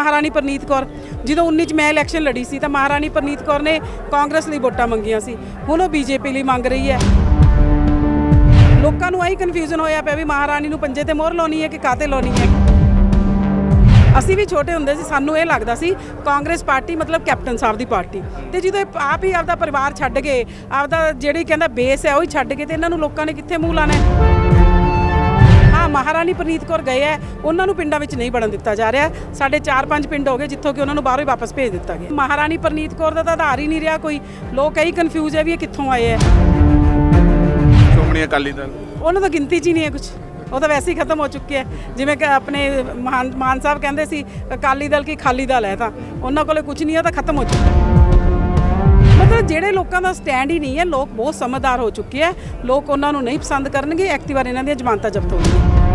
ਮਹਾਰਾਣੀ ਪ੍ਰਨੀਤ ਕੌਰ। ਜਦੋਂ 19 ਚ ਮੈਂ ਇਲੈਕਸ਼ਨ ਲੜੀ ਸੀ ਤਾਂ ਮਹਾਰਾਣੀ ਪ੍ਰਨੀਤ ਕੌਰ ਨੇ ਕਾਂਗਰਸ ਲਈ ਵੋਟਾਂ ਮੰਗੀਆਂ ਸੀ। ਹੁਣ ਉਹ ਬੀਜੇਪੀ ਲਈ ਮੰਗ ਰਹੀ ਹੈ। ਲੋਕਾਂ ਨੂੰ ਆਹੀ ਕਨਫਿਊਜ਼ਨ ਹੋਇਆ ਪਿਆ ਵੀ ਮਹਾਰਾਣੀ ਨੂੰ ਪੰਜੇ ਤੇ ਮੋਹਰ ਲਾਉਣੀ ਹੈ ਕਿ ਕਾਤੇ ਲਾਉਣੀ ਹੈ? ਅਸੀਂ ਵੀ ਛੋਟੇ ਹੁੰਦੇ ਸੀ, ਸਾਨੂੰ ਇਹ ਲੱਗਦਾ ਸੀ ਕਾਂਗਰਸ ਪਾਰਟੀ ਮਤਲਬ ਕੈਪਟਨ ਸਾਹਿਬ ਦੀ ਪਾਰਟੀ। ਤੇ ਜਦੋਂ ਇਹ ਆਪ ਹੀ ਆਪਦਾ ਪਰਿਵਾਰ ਛੱਡ ਗਏ, ਆਪਦਾ ਜਿਹੜੀ ਕਹਿੰਦਾ ਬੇਸ ਹੈ ਉਹ ਹੀ ਛੱਡ ਗਏ ਤੇ ਇਹਨਾਂ ਨੂੰ ਲੋਕਾਂ ਨੇ ਕਿੱਥੇ ਮੂੰਹ ਲਾਣਾ ਹੈ? ਮਹਾਰਾਣੀ ਪ੍ਰਨੀਤ ਕੌਰ ਗਏ ਹੈ ਉਹਨਾਂ ਨੂੰ ਪਿੰਡਾਂ ਵਿੱਚ ਨਹੀਂ ਵੜਨ ਦਿੱਤਾ ਜਾ ਰਿਹਾ। ਸਾਡੇ 4-5 ਪਿੰਡ ਹੋ ਗਏ ਜਿੱਥੋਂ ਕਿ ਉਹਨਾਂ ਨੂੰ ਬਾਹਰੋਂ ਹੀ ਵਾਪਸ ਭੇਜ ਦਿੱਤਾ ਗਿਆ। ਮਹਾਰਾਣੀ ਪ੍ਰਨੀਤ ਕੌਰ ਦਾ ਤਾਂ ਆਧਾਰ ਹੀ ਨਹੀਂ ਰਿਹਾ ਕੋਈ ਲੋਕ ਇਹੀ ਕਨਫਿਊਜ਼ ਹੈ ਵੀ ਇਹ ਕਿੱਥੋਂ ਆਏ ਹੈ। ਸ਼੍ਰੋਮਣੀ ਅਕਾਲੀ ਦਲ। ਉਹਨਾਂ ਦਾ ਗਿਣਤੀ 'ਚ ਹੀ ਨਹੀਂ ਹੈ ਕੁਝ ਉਹ ਤਾਂ ਵੈਸੇ ਹੀ ਖਤਮ ਹੋ ਚੁੱਕੇ ਹੈ। ਜਿਵੇਂ ਕਿ ਆਪਣੇ ਮਾਨ ਮਾਨ ਸਾਹਿਬ ਕਹਿੰਦੇ ਸੀ ਅਕਾਲੀ ਦਲ ਕੀ ਖਾਲੀ ਦਲ ਹੈ ਤਾਂ। ਉਹਨਾਂ ਕੋਲੇ ਕੁਝ ਨਹੀਂ ਹੈ ਤਾਂ ਖਤਮ ਹੋ ਚੁੱਕਾ। ਮਤਲਬ ਜਿਹੜੇ ਲੋਕਾਂ ਦਾ ਸਟੈਂਡ ਹੀ ਨਹੀਂ ਹੈ ਲੋਕ ਬਹੁਤ ਸਮਝਦਾਰ ਹੋ ਚੁੱਕੇ ਹੈ। ਲੋਕ ਉਹਨਾਂ ਨੂੰ ਨਹੀਂ ਪਸੰਦ ਕਰਨਗੇ ਐਕਟਿਵਾ ਇਹਨਾਂ ਦੀਆਂ ਜ਼ਮਾਨਤਾਂ ਜ਼ਬਤ ਹੋ ਗਈਆਂ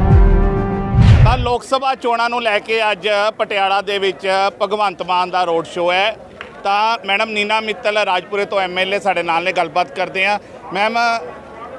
ਤਾਂ ਲੋਕ ਸਭਾ ਚੋਣਾਂ ਨੂੰ ਲੈ ਕੇ ਅੱਜ ਪਟਿਆਲਾ ਦੇ ਵਿੱਚ ਭਗਵੰਤ ਮਾਨ ਦਾ ਰੋਡ ਸ਼ੋਅ ਹੈ। ਤਾਂ ਮੈਡਮ ਨੀਨਾ ਮਿੱਤਲ ਰਾਜਪੁਰੇ ਤੋਂ ਐਮਐਲਏ ਸਾਡੇ ਨਾਲ ਨੇ, ਗੱਲਬਾਤ ਕਰਦੇ ਆ ਮੈਮ,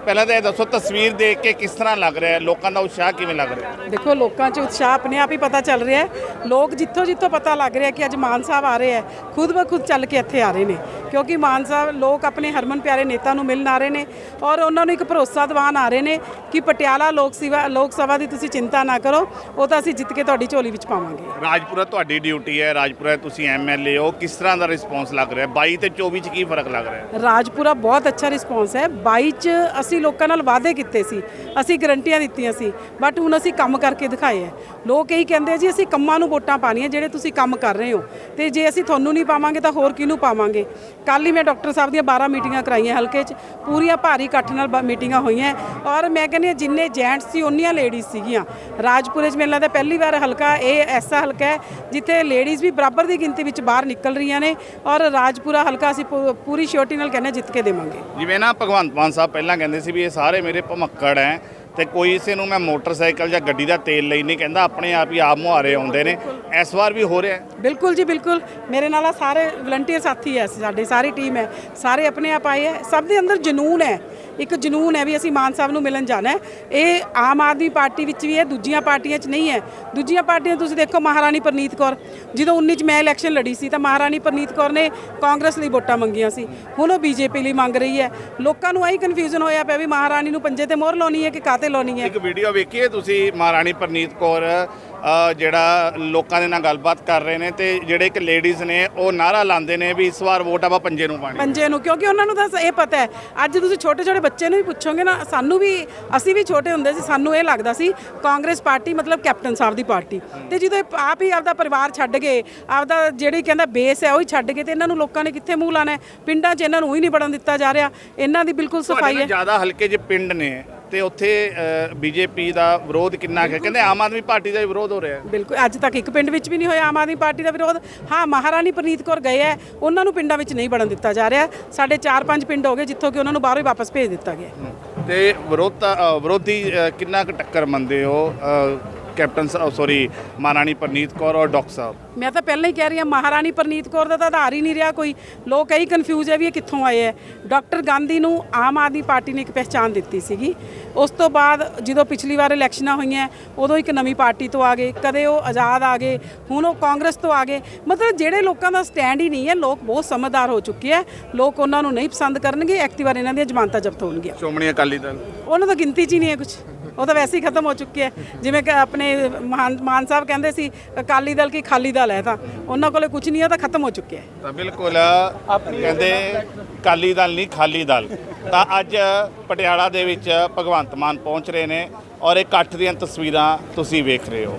ਪਹਿਲਾਂ ਤਾਂ ਇਹ ਦੱਸੋ, ਤਸਵੀਰ ਦੇਖ ਕੇ ਕਿਸ ਤਰ੍ਹਾਂ ਲੱਗ ਰਿਹਾ ਹੈ? ਲੋਕਾਂ ਦਾ ਉਤਸ਼ਾਹ ਕਿਵੇਂ ਲੱਗ ਰਿਹਾ ਹੈ? ਦੇਖੋ, ਲੋਕਾਂ 'ਚ ਉਤਸ਼ਾਹ ਆਪਣੇ ਆਪ ਹੀ ਪਤਾ ਚੱਲ ਰਿਹਾ ਹੈ। ਲੋਕ ਜਿੱਥੋਂ ਜਿੱਥੋਂ ਪਤਾ ਲੱਗ ਰਿਹਾ ਕਿ ਅੱਜ ਮਾਨ ਸਾਹਿਬ ਆ ਰਹੇ ਹੈ, ਖੁਦ ਬਖੁਦ ਚੱਲ ਕੇ ਇੱਥੇ ਆ ਰਹੇ ਨੇ। ਕਿਉਂਕਿ ਮਾਨ ਸਾਹਿਬ ਲੋਕ ਆਪਣੇ ਹਰਮਨ ਪਿਆਰੇ ਨੇਤਾ ਨੂੰ ਮਿਲਣ ਆ ਰਹੇ ਨੇ ਔਰ ਉਹਨਾਂ ਨੂੰ ਇੱਕ ਭਰੋਸਾ ਦਿਵਾਉਣ ਆ ਰਹੇ ਨੇ ਕਿ ਪਟਿਆਲਾ ਲੋਕ ਸਭਾ ਲੋਕ ਸਭਾ ਦੀ ਤੁਸੀਂ ਚਿੰਤਾ ਨਾ ਕਰੋ ਉਹ ਤਾਂ ਅਸੀਂ ਜਿੱਤ ਕੇ ਤੁਹਾਡੀ ਝੋਲੀ ਵਿੱਚ ਪਾਵਾਂਗੇ। ਰਾਜਪੁਰਾ ਤੁਹਾਡੀ ਡਿਊਟੀ ਹੈ ਰਾਜਪੁਰਾ ਤੁਸੀਂ ਐਮਐਲਏ ਹੋ ਕਿਸ ਤਰ੍ਹਾਂ ਦਾ ਰਿਸਪੌਂਸ ਲੱਗ ਰਿਹਾ? ਹੈ 22 ਤੇ 24 ਚ ਕੀ ਫ਼ਰਕ ਲੱਗ ਰਿਹਾ? ਰਾਜਪੁਰਾ ਬਹੁਤ ਅੱਛਾ ਰਿਸਪੌਂਸ ਹੈ 22 ਚ ਅਸੀਂ ਲੋਕਾਂ ਨਾਲ ਵਾਅਦੇ ਕੀਤੇ ਸੀ ਅਸੀਂ ਗਰੰਟੀਆਂ ਦਿੱਤੀਆਂ ਸੀ ਬਟ ਹੁਣ ਅਸੀਂ ਕੰਮ ਕਰਕੇ ਦਿਖਾਏ ਹੈ। ਲੋਕ ਇਹੀ ਕਹਿੰਦੇ ਜੀ ਅਸੀਂ ਕੰਮਾਂ ਨੂੰ ਵੋਟਾਂ ਪਾਣੀਆਂ ਜਿਹੜੇ ਤੁਸੀਂ ਕੰਮ ਕਰ ਰਹੇ ਹੋ ਤੇ ਜੇ ਅਸੀਂ ਤੁਹਾਨੂੰ ਨਹੀਂ ਪਾਵਾਂਗੇ ਤਾਂ ਹੋਰ ਕਿਹਨੂੰ ਪਾਵਾਂਗੇ? ਕੱਲ ਹੀ ਮੈਂ ਡਾਕਟਰ ਸਾਹਿਬ ਦੀਆਂ 12 ਮੀਟਿੰਗਾਂ ਕਰਾਈਆਂ ਹਲਕੇ 'ਚ ਪੂਰੀਆਂ ਭਾਰੀ ਇਕੱਠ ਨਾਲ ਬ- ਮੀਟਿੰਗਾਂ ਹੋਈਆਂ ਔਰ ਮੈਂ ਕਹਿੰਦੀ ਹਾਂ ਜਿੰਨੇ ਜੈਂਟਸ ਸੀ ਉਨੀਆਂ ਲੇਡੀਜ਼ ਸੀਗੀਆਂ। ਰਾਜਪੁਰੇ 'ਚ ਮੈਨੂੰ ਲੱਗਦਾ ਪਹਿਲੀ ਵਾਰ ਹਲਕਾ ਇਹ ਐਸਾ ਹਲਕਾ ਹੈ ਜਿੱਥੇ ਲੇਡੀਜ਼ ਵੀ ਬਰਾਬਰ ਦੀ ਗਿਣਤੀ ਵਿੱਚ ਬਾਹਰ ਨਿਕਲ ਰਹੀਆਂ ਨੇ ਔਰ ਰਾਜਪੁਰਾ ਹਲਕਾ ਅਸੀਂ ਪੂ- ਪੂਰੀ ਸ਼ੋਰਟੀ ਨਾਲ ਕਹਿੰਦੇ ਹਾਂ ਜਿੱਤ ਕੇ ਦੇਵਾਂਗੇ। ਜਿਵੇਂ ਨਾ ਭਗਵੰਤ ਮਾਨ ਸਾਹਿਬ ਪਹਿਲਾਂ ਕਹਿੰਦੇ ਸੀ ਵੀ ਇਹ ਸਾਰੇ ਮੇਰੇ ਭਮੱਕੜ ਹੈ ਤੇ ਕੋਈ ਇਸੇ ਨੂੰ ਮੈਂ ਮੋਟਰਸਾਈਕਲ ਜਾਂ ਗੱਡੀ ਦਾ ਤੇਲ ਲਈ ਨਹੀਂ ਕਹਿੰਦਾ ਆਪਣੇ ਆਪ ਹੀ ਆਪ ਮੁਹਾਰੇ ਆਉਂਦੇ ਨੇ। ਇਸ ਵਾਰ ਵੀ ਹੋ ਰਿਹਾ ਹੈ। ਬਿਲਕੁਲ ਜੀ ਬਿਲਕੁਲ। ਮੇਰੇ ਨਾਲ ਆ ਸਾਰੇ ਵਲੰਟੀਅਰ ਸਾਥੀ ਐ ਸਾਡੀ ਸਾਰੀ ਟੀਮ ਹੈ। ਸਾਰੇ ਆਪਣੇ ਆਪ ਆਏ ਹੈ। ਸਭ ਦੇ ਅੰਦਰ ਜਨੂਨ ਹੈ। ਇੱਕ ਜਨੂਨ ਹੈ ਵੀ ਅਸੀਂ ਮਾਨ ਸਾਹਿਬ ਨੂੰ ਮਿਲਣ ਜਾਣਾ ਇਹ ਆਮ ਆਦਮੀ ਪਾਰਟੀ ਵਿੱਚ ਵੀ ਹੈ, ਦੂਜੀਆਂ ਪਾਰਟੀਆਂ 'ਚ ਨਹੀਂ ਹੈ। ਦੂਜੀਆਂ ਪਾਰਟੀਆਂ ਤੁਸੀਂ ਦੇਖੋ, ਮਹਾਰਾਣੀ ਪ੍ਰਨੀਤ ਕੌਰ। ਜਦੋਂ 19 ਚ ਮੈਂ ਇਲੈਕਸ਼ਨ ਲੜੀ ਸੀ ਤਾਂ ਮਹਾਰਾਣੀ ਪ੍ਰਨੀਤ ਕੌਰ ਨੇ ਕਾਂਗਰਸ ਲਈ ਵੋਟਾਂ ਮੰਗੀਆਂ ਸੀ। ਹੁਣ ਉਹ ਬੀਜੇਪੀ ਲਈ ਮੰਗ ਰਹੀ ਹੈ। ਲੋਕਾਂ ਨੂੰ ਆਹੀ ਕਨਫਿਊਜ਼ਨ ਹੋਇਆ ਪਿਆ ਵੀ ਮਹਾਰਾਣੀ ਨੂੰ ਪੰਜੇ ਤੇ ਮੋਹਰ ਲਾਉਣੀ ਹੈ ਕਿ ਕਾਤੇ ਲਾਉਣੀ ਹੈ। ਇੱਕ ਵੀਡੀਓ ਵੇਖੀਏ ਤੁਸੀਂ, ਮਹਾਰਾਣੀ ਪ੍ਰਨੀਤ ਕੌਰ ਜਿਹੜਾ ਲੋਕਾਂ ਦੇ ਨਾਲ ਗੱਲਬਾਤ ਕਰ ਰਹੇ ਨੇ ਤੇ ਜਿਹੜੇ ਇੱਕ ਲੇਡੀਜ਼ ਨੇ ਉਹ ਨਾਰਾ ਲਾਉਂਦੇ ਨੇ ਵੀ ਇਸ ਵਾਰ ਵੋਟ ਆਪਾਂ ਪੰਜੇ ਨੂੰ ਪਾਣੀ ਪੰਜੇ ਨੂੰ ਕਿਉਂਕਿ ਉਹਨਾਂ ਨੂੰ ਤਾਂ ਇਹ ਪਤਾ ਹੈ। ਅੱਜ ਤੁਸੀਂ ਛੋਟੇ ਛੋਟੇ ਬੱਚੇ ਨੂੰ ਵੀ ਪੁੱਛੋਗੇ ਨਾ ਸਾਨੂੰ ਵੀ ਅਸੀਂ ਵੀ ਛੋਟੇ ਹੁੰਦੇ ਸੀ ਸਾਨੂੰ ਇਹ ਲੱਗਦਾ ਸੀ ਕਾਂਗਰਸ ਪਾਰਟੀ ਮਤਲਬ ਕੈਪਟਨ ਸਾਹਿਬ ਦੀ ਪਾਰਟੀ। ਤੇ ਜਦੋਂ ਇਹ ਆਪ ਹੀ ਆਪਦਾ ਪਰਿਵਾਰ ਛੱਡ ਗਏ ਆਪਦਾ ਜਿਹੜੀ ਕਹਿੰਦਾ ਬੇਸ ਹੈ ਉਹ ਹੀ ਛੱਡ ਗਏ ਤੇ ਇਹਨਾਂ ਨੂੰ ਲੋਕਾਂ ਨੇ ਕਿੱਥੇ ਮੂੰਹ ਲਾਣਾ ਪਿੰਡਾਂ 'ਚ ਇਹਨਾਂ ਨੂੰ ਹੀ ਨਹੀਂ ਵੜਨ ਦਿੱਤਾ ਜਾ ਰਿਹਾ। ਇਹਨਾਂ ਦੀ ਬਿਲਕੁਲ ਸਫ਼ਾਈ ਹੈ। ਜ਼ਿਆਦਾ ਹਲਕੇ ਜਿਹੇ ਪਿੰਡ ਨੇ ਤੇ ਉੱਥੇ ਬੀਜੇਪੀ ਦਾ ਵਿਰੋਧ ਕਿੰਨਾ ਹੈ? ਕਹਿੰਦੇ ਆਮ ਆਦਮੀ ਪਾਰਟੀ ਦਾ ਵੀ ਵਿਰੋਧ ਹੋ ਰਿਹਾ ਹੈ। ਬਿਲਕੁਲ ਅੱਜ ਤੱਕ ਇੱਕ ਪਿੰਡ ਵਿੱਚ ਵੀ ਨਹੀਂ ਹੋਇਆ ਆਮ ਆਦਮੀ ਪਾਰਟੀ ਦਾ ਵਿਰੋਧ। ਹਾਂ ਮਹਾਰਾਣੀ ਪ੍ਰਨੀਤ ਕੌਰ ਗਏ ਹੈ ਉਹਨਾਂ ਨੂੰ ਪਿੰਡਾਂ ਵਿੱਚ ਨਹੀਂ ਵੜਨ ਦਿੱਤਾ ਜਾ ਰਿਹਾ। ਸਾਡੇ 4-5 ਪਿੰਡ ਹੋ ਗਏ ਜਿੱਥੋਂ ਕਿ ਉਹਨਾਂ ਨੂੰ ਬਾਹਰੋਂ ਹੀ ਵਾਪਸ ਭੇਜ ਦਿੱਤਾ ਗਿਆ ਤੇ ਵਿਰੋਧੀ ਅ, ਕਿੰਨਾ ਕੁ ਟੱਕਰ ਮੰਨਦੇ ਹੋ? ਕੈਪਟਨ ਸੌਰੀ ਮਹਾਰਾਣੀ ਪ੍ਰਨੀਤ ਕੌਰ ਔਰ ਡਾਕਟਰ ਸਾਹਿਬ। ਮੈਂ ਤਾਂ ਪਹਿਲਾਂ ਹੀ ਕਹਿ ਰਹੀ ਹਾਂ ਮਹਾਰਾਣੀ ਪ੍ਰਨੀਤ ਕੌਰ ਦਾ ਤਾਂ ਆਧਾਰ ਹੀ ਨਹੀਂ ਰਿਹਾ ਕੋਈ। ਲੋਕ ਇਹੀ ਕਨਫਿਊਜ਼ ਹੈ ਵੀ ਇਹ ਕਿੱਥੋਂ ਆਏ ਹੈ। ਡਾਕਟਰ ਗਾਂਧੀ ਨੂੰ ਆਮ ਆਦਮੀ ਪਾਰਟੀ ਨੇ ਇੱਕ ਪਹਿਚਾਣ ਦਿੱਤੀ ਸੀਗੀ। ਉਸ ਤੋਂ ਬਾਅਦ ਜਦੋਂ ਪਿਛਲੀ ਵਾਰ ਇਲੈਕਸ਼ਨਾਂ ਹੋਈਆਂ ਉਦੋਂ ਇੱਕ ਨਵੀਂ ਪਾਰਟੀ ਤੋਂ ਆ ਗਏ ਕਦੇ ਉਹ ਆਜ਼ਾਦ ਆ ਗਏ ਹੁਣ ਉਹ ਕਾਂਗਰਸ ਤੋਂ ਆ ਗਏ। ਮਤਲਬ ਜਿਹੜੇ ਲੋਕਾਂ ਦਾ ਸਟੈਂਡ ਹੀ ਨਹੀਂ ਹੈ ਲੋਕ ਬਹੁਤ ਸਮਝਦਾਰ ਹੋ ਚੁੱਕੇ ਹੈ। ਲੋਕ ਉਹਨਾਂ ਨੂੰ ਨਹੀਂ ਪਸੰਦ ਕਰਨਗੇ ਐਕਟਿਵਾ ਇਹਨਾਂ ਦੀਆਂ ਜ਼ਮਾਨਤਾਂ ਜ਼ਬਤ ਹੋਣਗੀਆਂ। ਸ਼੍ਰੋਮਣੀ ਅਕਾਲੀ ਦਲ। ਉਹਨਾਂ ਦਾ ਗਿਣਤੀ 'ਚ ਹੀ ਨਹੀਂ ਹੈ ਕੁਝ ਉਹ ਤਾਂ ਵੈਸੇ ਹੀ ਖਤਮ ਹੋ ਚੁੱਕੀ ਹੈ। ਜਿਵੇਂ ਕਿ ਆਪਣੇ ਮਾਨ ਮਾਨ ਸਾਹਿਬ ਕਹਿੰਦੇ ਸੀ, ਅਕਾਲੀ ਦਲ ਕੀ ਖਾਲੀ ਦਲ ਹੈ ਤਾਂ ਉਹਨਾਂ ਕੋਲੇ ਕੁਝ ਨਹੀਂ ਹੈ ਤਾਂ ਖਤਮ ਹੋ ਚੁੱਕਿਆ ਹੈ। ਤਾਂ ਬਿਲਕੁਲ ਕਹਿੰਦੇ ਅਕਾਲੀ ਦਲ ਨਹੀਂ, ਖਾਲੀ ਦਲ। ਤਾਂ ਅੱਜ ਪਟਿਆਲਾ ਦੇ ਵਿੱਚ ਭਗਵੰਤ ਮਾਨ ਪਹੁੰਚ ਰਹੇ ਨੇ ਔਰ ਇਹ ਇਕੱਠ ਦੀਆਂ ਤਸਵੀਰਾਂ ਤੁਸੀਂ ਵੇਖ ਰਹੇ ਹੋ।